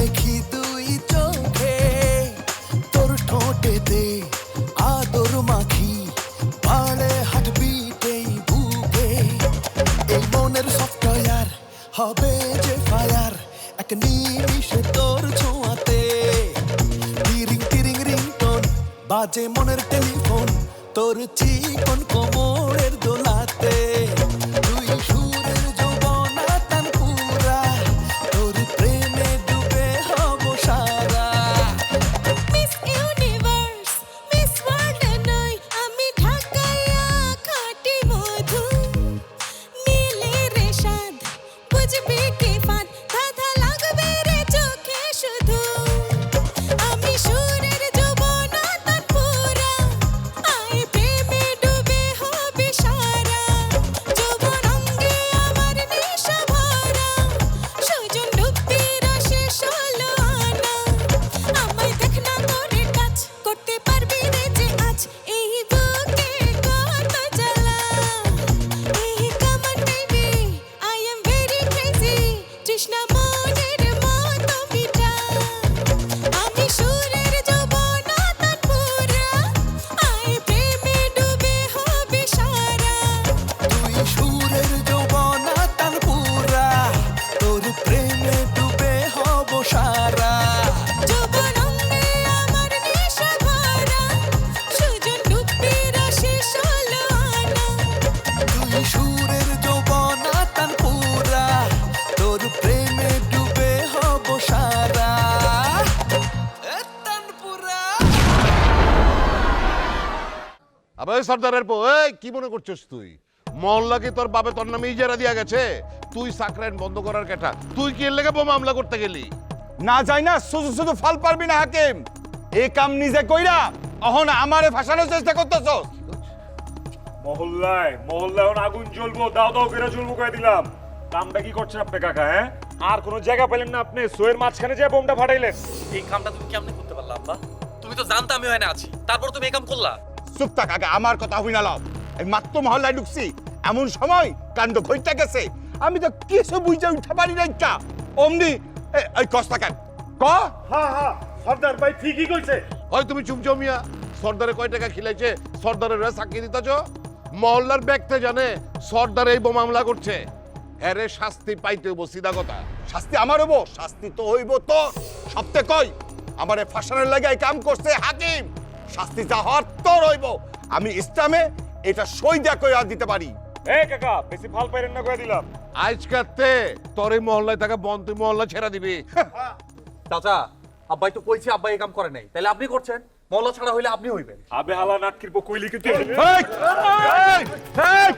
দেখি দুই চোখে, তোর ঠোঁটেতে আদর মাখি, বাড়ে হাটবিটেই বুকে। এই মনের সফটওয়্যার হবে যে ফায়ার এক নিমিষে তোর ছোঁয়াতে। টিরিং টিরিং, রিংটোন, বাজে মনের টেলিফোন, তোর চিকন কোমরের সর্দারের পো এই কি মনে করছিস তুই? মহল্লা কি তোর বাপে তোর নামে ইজারা দিয়া গেছে? তুই সাকরাইন বন্ধ করার কেটা। তুই কি এর লেগে বো মামলা করতে গেলি? না যাই না শুধু শুধু ফল পারবি না হাকিম। এই কাম নিজে কইরা অহন আমারে ফাঁসানোর চেষ্টা করতেছস। মহল্লায় মহল্লায় এখন আগুন জ্বলবো দাও দাও করে জ্বলবো কয়ে দিলাম। কামটা কি করছেন আপনি কাকা হ্যাঁ? আর কোনো জায়গা পেলেন না আপনি সোয়ের মাঝখানে যে বোমটা ফাটাইলেন। এই কামটা তুমি কেমনে করতে পারলা আব্বা? তুমি তো জানতে আমি হয় না আছি তারপর তুমি এই কাম করলা। চুপ থাক আগে আমার কথা হই না লাও। এই মাত্র মহল্লায় ঢুকছি এমন সময় কাণ্ড ঘইটা গেছে আমি তো কিছু বুঝে উঠতে পারি না একটা অমনি এ- এই কষ্ট কেন? ক? হ্যাঁ হ্যাঁ সর্দার ভাই ঠিকই কইছে। হয় তুমি চুমচো মিয়া সর্দারে কয় টাকা খিলাইছে সর্দারের সাক্ষী দিতেছ? মহল্লার ব্যক্তি জানে সর্দার এই বো মামলা করছে। এরে শাস্তি পাইতে হইব সিধা কথা। শাস্তি আমার হব শাস্তি তো হইব তো। সপ্তাহে কই আমারে ফাঁসানোর লাগে কাম করছে হাকিম। শাস্তি যা হওয়ার তোর হইব আমি ইসলামে এটা সই দিয়া কইয়া দিতে পারি এ কাকা বেশি ফাল পাইরেন না কয়ে দিলাম আজকাতে তোর এই মহল্লায় থাকা মহল্লা ছেড়া দিবি চাচা আব্বাই তো কইছে আব্বাই এই কাম করে নাই তাহলে আপনি করছেন মহল্লা ছাড়া হইলে আপনি হইবেন আবে হালা নাটকির পো কইলি কিন্তু এই! এই! এই! হ্যাঁ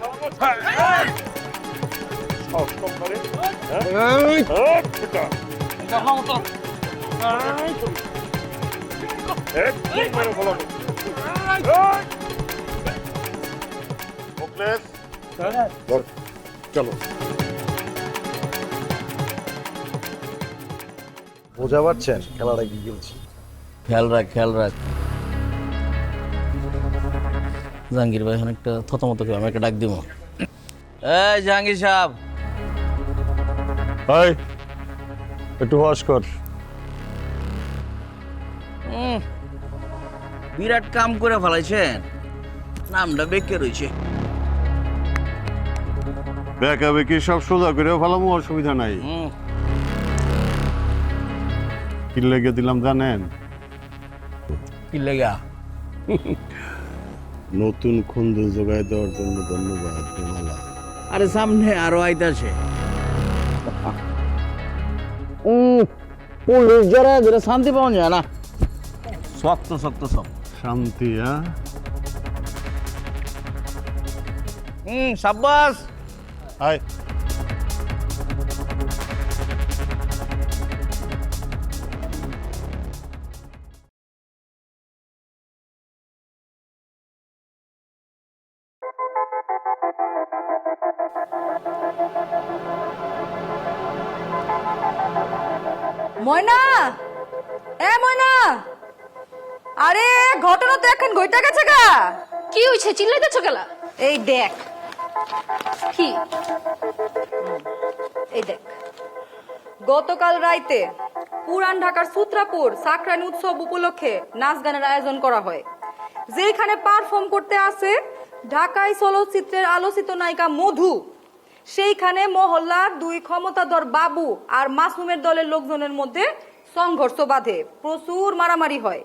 হ্যাঁ! চলো। বোঝা পারছেন খেলাটা কি খেলছি খেয়াল রাখ খেয়াল রাখ। জাহাঙ্গীর ভাই অনেকটা থতমত করে আমি একটা ডাক দিব। এই জাহাঙ্গীর সাহেব। হাই একটু হস কর। বিরাট কাম করে ফেলাইছেন। নামটা বেঁকে রয়েছে। বেকা বেকি সব সোজা করে ফেলামো অসুবিধা নাই। হুম। কি লেগে দিলাম জানেন? কি লেগা? নতুন খুন্দু যোগায় দেওয়ার জন্য ধন্যবাদ বিমলা আরে সামনে আরও আইতাছে পুলিশ যারা যেটা শান্তি পাওয়া যায় না। শক্ত শক্ত সব শান্তি হ্যাঁ হুম সাব্বাস। হাই। কি হইছে চিল্লাইতেছ গেলা এই দেখ। কি? এই দেখ। গতকাল রাইতে পুরান ঢাকার সূত্রাপুর সাকরানি উৎসব উপলক্ষে নাচ গানের আয়োজন করা হয়। যেখানে পারফর্ম করতে আসে ঢাকায় চলচ্চিত্রের আলোচিত নায়িকা মধু। সেইখানে মহল্লার দুই ক্ষমতাধর বাবু আর মাসুমের দলের লোকজনের মধ্যে সংঘর্ষ বাঁধে। প্রচুর মারামারি হয়।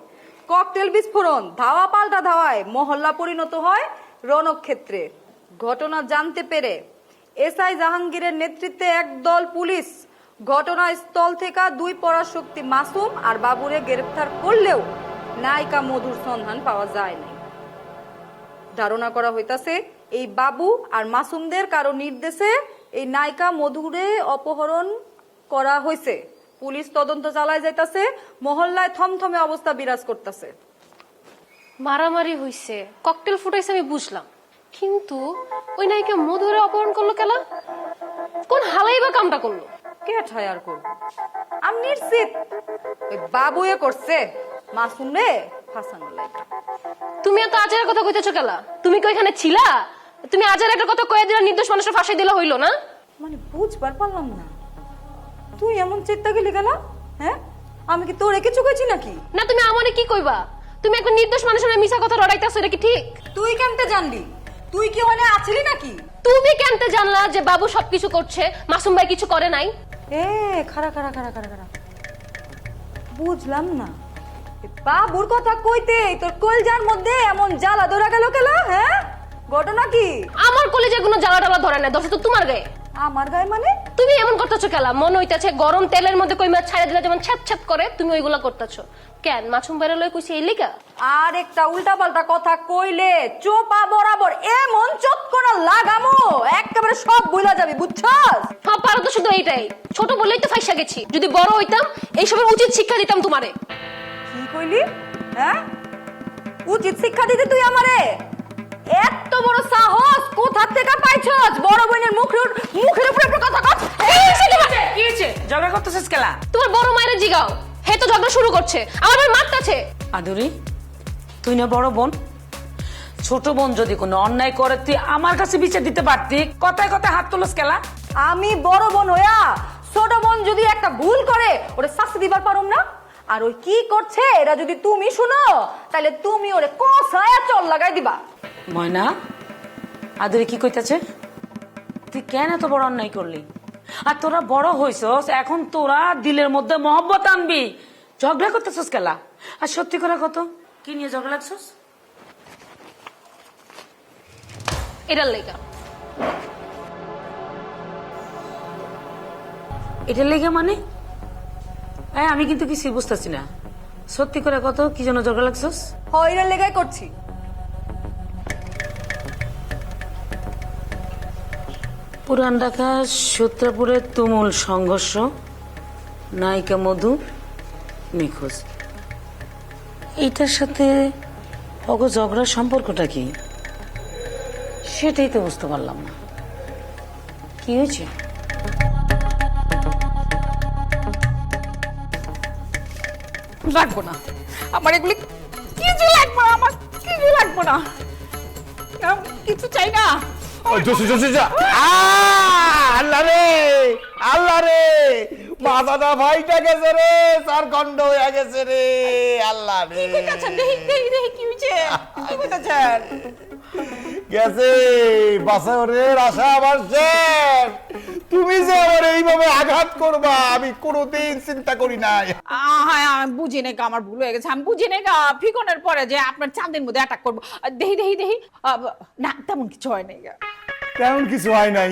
ককটেল বিস্ফোরণ, ধাওয়া পাল্টা ধাওয়ায় মহল্লা পরিণত হয় রণক্ষেত্রে। ঘটনা জানতে পেরে এসআই জাহাঙ্গীরের নেতৃত্বে একদল পুলিশ ঘটনাস্থল থেকে দুই পরাশক্তি মাসুম আর বাবুরে গ্রেফতার করলেও নায়িকা মধুর সন্ধান পাওয়া যায় ধারণা করা হইতাছে, এই বাবু আর মাসুমদের কারও নির্দেশে এই নায়িকা মধুরে অপহরণ করা হয়েছে পুলিশ তদন্ত চালায় যাইতাছে মহল্লায় থমথমে অবস্থা বিরাজ করতেছে। মারামারি হইছে ককটেল ফুটাইছে আমি বুঝলাম। কিন্তু ওই নায়িকা মধুরে অপহরণ করল কেলা? কোন হালাই বা কামটা করল? কে ঠায়ার করব আমি নিশ্চিত। ওই বাবুয়ে করছে। মাসুম রে ফাঁসানোর লাগে তুমি এত আজের কথা কইতেছো কেলা? তুমি কি ওইখানে ছিলা? তুমি আজের একটা কথা কয়ে দিলা নির্দোষ মানুষের ফাঁসাই দিলা হইল না? মানে বুঝবার পারলাম না। তুই এমন চিন্তা গেলি গেল? হ্যাঁ? আমি কি তোরে কিছু কইছি নাকি? না তুমি আমারে কি কইবা? তুমি একটা নির্দোষ মানুষের মিছা কথা রড়াইতেছো এটা কি ঠিক? তুই কেমতে জানলি? তুই কি ওখানে আছিলি নাকি? তুমি কেনতে জানলা যে বাবু সবকিছু করছে মাসুম ভাই কিছু করে নাই? এ খারা খারা খারা খারা খারা বুঝলাম না। এ বাবুর কথা কইতে তোর কলজার মধ্যে এমন জ্বালা ধরা গেল কেলা হ্যাঁ? ঘটনা কি? আমার কলেজে কোনো জ্বালা টালা ধরে না দোষ তো তোমার গায়ে। আমার গায়ে মানে? তুমি এমন করতেছো কেলা? মন হইতাছে গরম তেলের মধ্যে কই মাছ ছাড়া দিলে যেমন ছ্যাপ ছ্যাপ করে তুমি ওইগুলা করতেছো। কেন? মাছুম বাইরে লই কইছি এই লিগা? আর একটা উল্টা পাল্টা কথা কইলে চোপা বরাবর এমন চোপ কোনা লাগামো একেবারে সব বুঝলা যাবে বুঝছস? পারো তো শুধু এইটাই। ছোট বললেই তো ফাইসা গেছি। যদি বড় হইতাম এইসবের উচিত শিক্ষা দিতাম তোমারে। কি কইলি? হ্যাঁ? উচিত শিক্ষা দিতে তুই আমারে? এত বড় সাহস কোথা থেকে পাইছস বড় বোনের মুখের মুখের উপরে কথা কস এই ছেলে বাজে! কি হয়েছে? ঝগড়া করতেছিস কেলা? তোমার বড় মায়ের জিগাও। হে তো ঝগড়া শুরু করছে। আমার মারতাছে আদুরি তুই না বড় বোন? ছোট বোন যদি কোনো অন্যায় করে তুই আমার কাছে বিচার দিতে পারতি। কথায় কথায় হাত তুলস কেলা। আমি বড় বোন হইয়া ছোট বোন যদি একটা ভুল করে ওরে শাস্তি দিবার পারুম না? আর ওই কি করছে এরা যদি তুমি শুনো তাহলে তুমি ওরে কষায়া চল লাগাই দিবা। ময়না আদুরি কি কইতাছে? তুই কেন এত বড় অন্যায় করলি? আর তোরা বড় হইছস এখন তোরা দিলের মধ্যে মহব্বত আনবি। ঝগড়া করতেছস কেলা? আর সত্যি করে কত? কি নিয়ে ঝগড়া লাগছস? এটার লেগা। এটার লেগে মানে? আমি কিন্তু কিছুই বুঝতেছি না। সত্যি করে কত? কি জন্য ঝগড়া লাগছস? হইরের লেগাই করছি। পুরান ঢাকা সূত্রপুরের তুমুল সংঘর্ষ, নায়িকা মধু, নিখোঁজ। এইটার সাথে অগ ঝগড়ার সম্পর্কটা কি? সেটাই তো বুঝতে পারলাম না। কি হয়েছে? লাগবো না। আমার এগুলি কিছু লাগবো না, আমার কিছু লাগবো না। কিছু চাই না। জসু জসু আল্লাহ রে আল্লাহ রে। মাথাটা ভাইটা গেছে রে স্যার গন্ড হয়ে গেছে রে, আল্লাহ রে। আচ্ছা দেহি দেহি দেহি, কি হইছে কি কইতাছেন গেছে। আশা আমার শেষ। তুমি যে আমার এইভাবে আঘাত করবা আমি কোনোদিন চিন্তা করি নাই। হ্যাঁ আমি বুঝি নাই আমার ভুল হয়ে গেছে। আমি বুঝি নাই ফিকনের পরে যে আপনার চাঁদের মধ্যে অ্যাটাক করব। দেহি দেহি দেহি। না তেমন কিছু হয় নাই তেমন কিছু হয় নাই।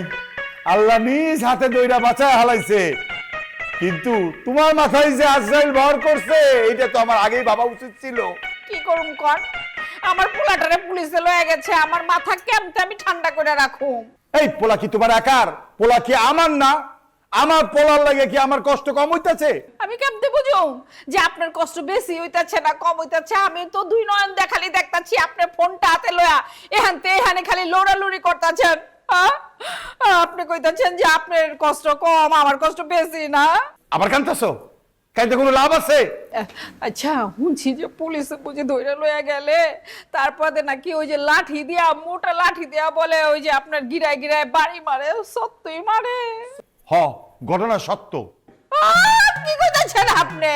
আল্লাহ নিজ হাতে দইরা বাঁচায় হালাইছে। কিন্তু তোমার মাথায় যে আজরাইল ভর করছে এটা তো আমার আগেই ভাবা উচিত ছিল। কি করুম কর? আমার পোলাটারে পুলিশে লয়ে গেছে আমার মাথা কেমতে আমি ঠান্ডা করে রাখুম? এই পোলা কি তোমার একার? পোলা কি আমার না? আমার পোলার লাগে কি আমার কষ্ট কম হইতাছে? আমি কেমতে বুঝুম যে আপনার কষ্ট বেশি হইতাছে না কম হইতাছে? আমি তো দুই নয়ন দেখালি দেখতাছি আপনার ফোনটা হাতে লয়া এখান তে এখানে খালি লড়ালড়ি করতাছেন? আপনি কইতাছেন যে আপনার কষ্ট কম আমার কষ্ট বেশি না? আবার কান্তাছো? কাইতে কোনো লাভ আছে? আচ্ছা শুনছি যে পুলিশে বুঝে ধরে লয়ে গেলে তারপরে নাকি ওই যে লাঠি দিয়া মোটা লাঠি দিয়া বলে ওই যে আপনার গিরায় গিরায় বাড়ি মারে সত্যই মারে। হ ঘটনা সত্য। কি কইতাছেন আপনি?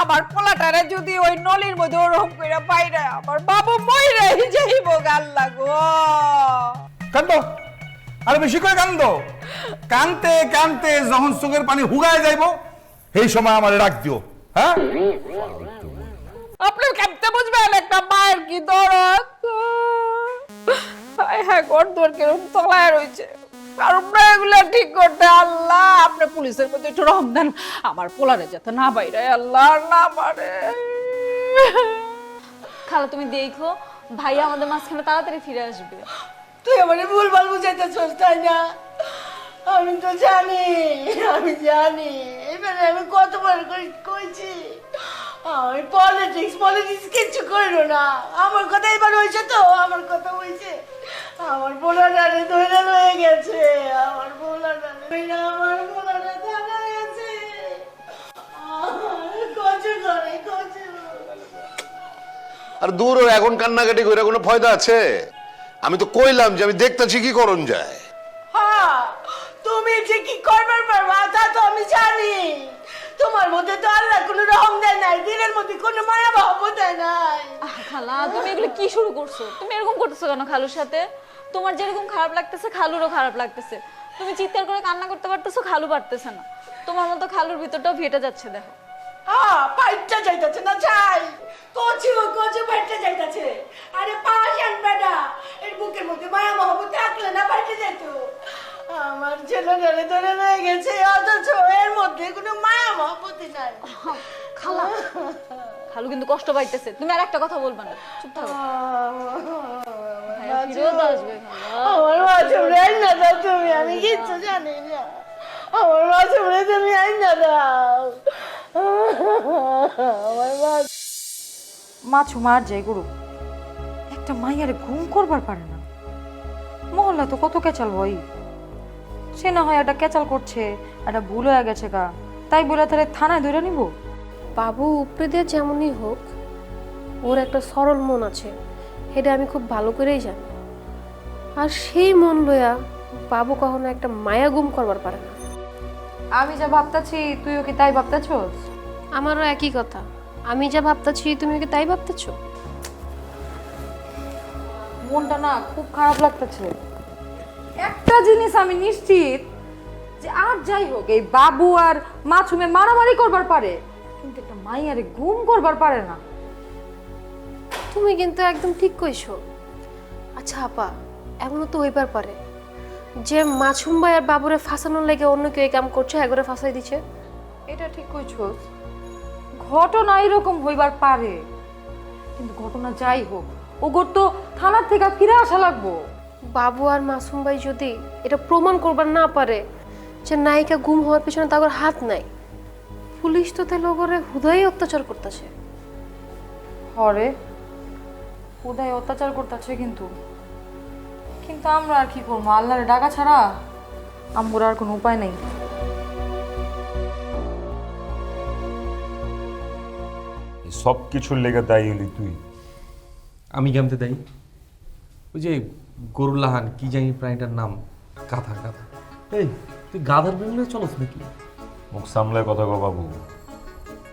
আমার পোলাটারে যদি ওই নলির মধ্যে ওরকম করে বাইরে আমার বাবু মইরে যাইব গাল্লা গো। কান্দ? আরে বেশি করে কান্দ। কানতে কানতে যখন চোখের পানি হুগায় যাইব সেই সময় আমার ডাক দিও হ্যাঁ? আপনি কেমতে বুঝবেন একটা মায়ের কি দরদ হায় হ্যাঁ ঘর দোর কিরম তলায় রয়েছে। আর এগুলো ঠিক করতে আল্লাহ আপনি পুলিশের মধ্যে একটু রহম দেন। আমার পোলারে যাতে না বাইরে আল্লাহ আর না পারে খালা তুমি দেখো ভাইয়া আমাদের মাঝখানে তাড়াতাড়ি ফিরে আসবে। তুই আমার ভুল ভালো বুঝাইতেছস তাই না? আমি তো জানি আমি জানি। এবারে আমি কতবার করে কইছি? আমি পলিটিক্স পলিটিক্স কিচ্ছু করিল না। আমার কথা এবার হয়েছে তো আমার কথা হয়েছে। আমার বোলাডারে ধরে লয়ে গেছে। আমার বোলাডারে ধইরা আমার গেছে। কচু করে কচু। আর দূর এখন কান্নাকাটি করে কোনো ফায়দা আছে? আমি তো কইলাম যে আমি দেখতেছি কি করণ যায়। হ্যাঁ। তুমি যে কি করবার পারবা তা তো আমি জানি। তোমার মধ্যে তো আল্লাহ কোনো রহম দেয় নাই দিনের মধ্যে কোনো মায়া ভাব দেয় নাই। খালা তুমি এগুলো কি শুরু করছ? তুমি এরকম করতেছো কেন খালুর সাথে? তোমার যেরকম খারাপ লাগতেছে খালুরও খারাপ লাগতেছে। তুমি চিৎকার করে কান্না করতে পারতেছো খালু পারতেছে না। তোমার মতো খালুর ভিতরটাও ফেটে যাচ্ছে দেখো। হ্যাঁ পাইটা যাইতাছে না চাই কচু কচু পাইটা যাইতাছে। আরে পাশান বেটা এর বুকের মধ্যে মায়া মহব্বত থাকলে না পাইতে যেত আমার ছেলেটারে ধরে রয়ে গেছে অথচ এর মধ্যে কোনো মায়া মহব্বতই নাই। খালা খালু কিন্তু কষ্ট পাইতেছে। তুমি আর একটা কথা বলবে না চুপ থাকো। আমার মাছুমরে আইন না দাও তুমি আমি কিচ্ছু জানি না। আমার মাছুমরে তুমি আইন না দাও। আমার মাছ মাছু মার যাই গুরু একটা মাইয়ারে ঘুম করবার পারে না। মহল্লা তো কত কেচাল বই। সে না হয় একটা কেচাল করছে একটা ভুল হয়ে গেছে গা। তাই বলে তাহলে থানায় ধরে নিব? বাবু উপরে দিয়ে যেমনই হোক ওর একটা সরল মন আছে এটা আমি খুব ভালো করেই জানি। আর সেই মন লইয়া বাবু কখনো একটা মায়া গুম করবার পারে না। আমি যা ভাবতাছি তুই ওকে তাই ভাবতাছস? আমারও একই কথা। আমি যা ভাবতেছি তুমি কি তাই ভাবতেছো? মনটা না খুব খারাপ লাগতেছে। একটা জিনিস আমি নিশ্চিত যে আর যাই হোক এই বাবু আর মাছুমে মারামারি করবার পারে কিন্তু একটা মাইয়ারে গুম করবার পারে না। তুমি কিন্তু একদম ঠিক কইছো। আচ্ছা আপা এমনও তো হইবার পারে। যে মাছুম ভাই আর বাবুরে ফাঁসানোর লেগে অন্য কেউ এই কাম করছে একবারে ফাঁসাই দিচ্ছে এটা ঠিক কইছো। ঘটনা এরকম হইবার পারে। কিন্তু ঘটনা যাই হোক ওগর তো থানার থেকে ফিরে আসা লাগবো। বাবু আর মাসুম ভাই যদি এটা প্রমাণ করবার না পারে যে নায়িকা গুম হওয়ার পিছনে তাদের হাত নাই পুলিশ তো তাহলে ওগরে হুদাই অত্যাচার করতেছে। হরে উদয় অত্যাচার করতেছে কিন্তু। কিন্তু আমরা আর কি করব? আল্লাহরে ডাকা ছাড়া আমগুর আর কোনো উপায় নেই। সব কিছুর লেগে দায়ী হলি তুই। আমি কেমতে দেই ওই যে গরুল্লাহান কি জানি প্রাণীটার নাম? গাধা গাধা। এই তুই গাধার বিভিন্ন চলস নাকি? মুখ সামলায় কথা কো বাবু।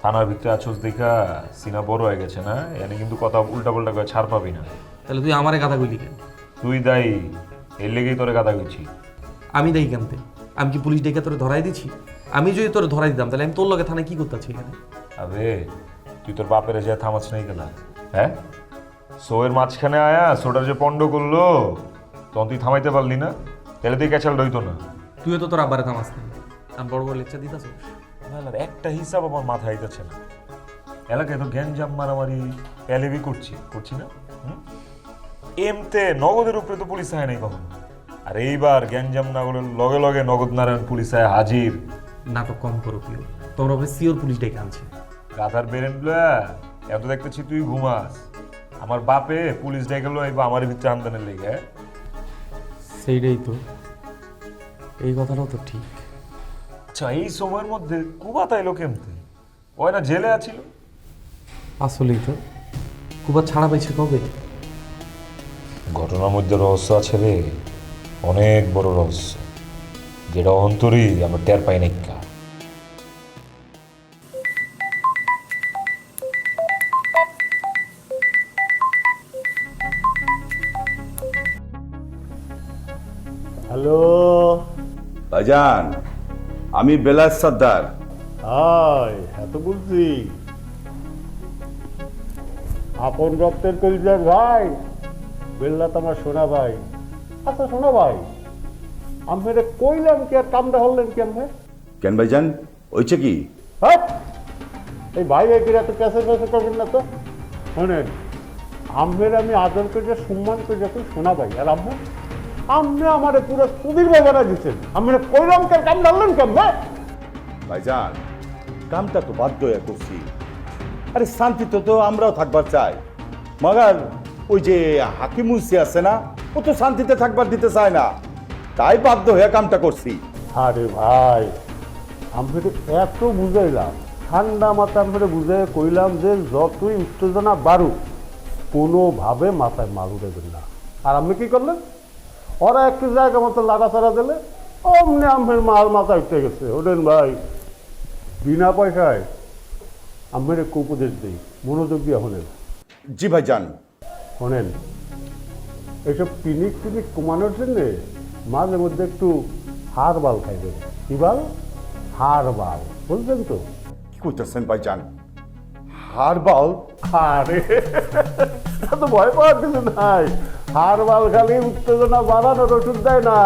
থানার ভিতরে আছোস দেখা সিনা বড় হয়ে গেছে না? এনে কিন্তু কথা উল্টা পাল্টা করে ছাড় পাবি না। তাহলে তুই আমারে গাধা কইলি কেন? তুই দায়ী। এর লেগেই তোরে কথা কইছি। আমি দেই কেনতে আমি কি পুলিশ ডেকে তোরে ধরাই দিছি? আমি যদি তোরে ধরাই দিতাম তাহলে আমি তোর লগে থানায় কি করতেছি এখানে? আবে তুই তোর বাপের যে থামাস নাই গেলা হ্যাঁ? সোয়ের মাঝখানে আয়া সোটার যে পণ্ড করল তখন তুই থামাইতে পারলি না। তাহলে তুই ক্যাচাল রইতো না। তুইও তো তোর আব্বারে থামাস না আমি বড় বড় লেকচার দিতাস না, একটা হিসাব আমার মাথায় যাচ্ছে না। এলাকায় তো গ্যাঞ্জাম মারামারি প্যালেবি করছি। করছি না? এমতে নগদের উপরে তো পুলিশ আয় নাই কখন। আর এইবার গ্যাঞ্জাম নাগরের লগে লগে নগদ নারায়ণ পুলিশ আয় হাজির। নাটক কম করো প্রিয়। তোমরা হবে সিওর পুলিশ ডেকে আনছে। গাধার বেরেন এত দেখতেছি তুই ঘুমাস। আমার বাপে পুলিশ ডেকে লো এইবার আমার ভিতরে আমদানের লেগে? সেইটাই তো। এই কথাটাও তো ঠিক। আচ্ছা এই সময়ের মধ্যে কুবা তাইলো কেমতে? ওই না জেলে আছিল? আসলেই তো। কুবা ছাড়া পাইছে কবে? ঘটনার মধ্যে রহস্য আছে রে। অনেক বড় রহস্য। যেটা অন্তরই আমরা টের পাই নাই হ্যালো। ভাইজান আমি বেলাস সর্দার হাই এত বলছি। আপন রক্তের কলিজার ভাই বেল্লা তোমার সোনা ভাই। আচ্ছা সোনা ভাই আমি কইলাম কি আর কামটা হলেন কেন ভাই কেন ভাইজান? ওইছে কি? হাট! এই ভাই ভাই করে এত ক্যাসে ক্যাসে করবেন না তো। শোনেন আমের আমি আদর করে সম্মান করে যখন শোনা ভাই আর আম্মু আপনি আমার পুরো সুদীর বাজারা দিচ্ছেন আমি কইলাম কি আর কাম ধরলেন কেন? ভাই ভাইজান কামটা তো বাধ্য হয়ে করছি। আরে শান্তিতে তো আমরাও থাকবার চাই। মগার ওই যে হাকিম মুন্সি আছে না ও তো শান্তিতে থাকবার দিতে চায় না। তাই বাধ্য হয়ে কামটা করছি। আরে ভাই আমি এত বুঝাইলাম। ঠান্ডা মাথা আমি বুঝাই কইলাম যে যতই উত্তেজনা বাড়ুক কোনোভাবে মাথায় মালু দেবেন না। আর আপনি কি করলেন? ওরা একটু জায়গা মতো লাগাছাড়া দিলে অমনি আমের মাল মাথা উঠে গেছে। ওঠেন ভাই বিনা পয়সায় আমের একটু উপদেশ দিই মনোযোগ দিয়ে হলেন জি ভাইজান শোনেন এইসব পিনিক টিনিক কমানোর জন্যে মাঝে মধ্যে একটু হার বাল খাইবেন কি বাল? হার বাল। বুঝলেন তো? কি করতেছেন ভাইজান হারবাল আরে এত ভয় পাওয়ার কিছু নাই। হার বাল খালি উত্তেজনা বাড়ানোর ওষুধ দেয় না।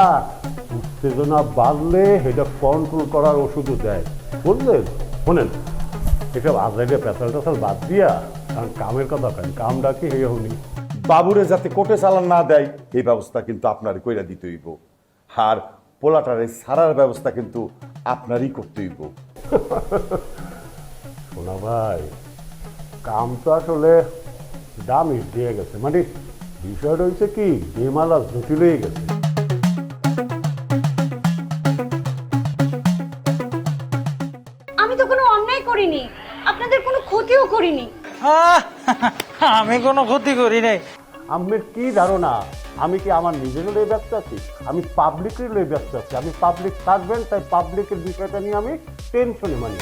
উত্তেজনা বাড়লে এটা কন্ট্রোল করার ওষুধও দেয়। বুঝলেন? শোনেন এসব আজরাইডে পেশাল টেশাল বাদ দিয়া কারণ কামের কথা কেন? কামটা কি হইয়া হনি বাবুরে যাতে কোটে চালান না দেয় এই ব্যবস্থা কিন্তু আপনার কইরা দিতে হইব। আর পোলাটারে সারার ব্যবস্থা কিন্তু আপনারই করতে হইব। শোনা ভাই কাম তো আসলে দামই দিয়ে গেছে। মানে বিষয়টা হচ্ছে কি বেমালা জটিল হয়ে গেছে। আমি তো কোনো অন্যায় করিনি আপনাদের কোনো ক্ষতিও করিনি। আমি কোনো ক্ষতি করি নাই। আমার কি ধারণা? আমি কি আমার নিজেরও লয়ে ব্যস্ত আছি? আমি পাবলিকের লয়ে ব্যস্ত আছি। আমি পাবলিক সার্ভেন্ট তাই পাবলিকের বিষয়টা নিয়ে আমি টেনশনে মানি।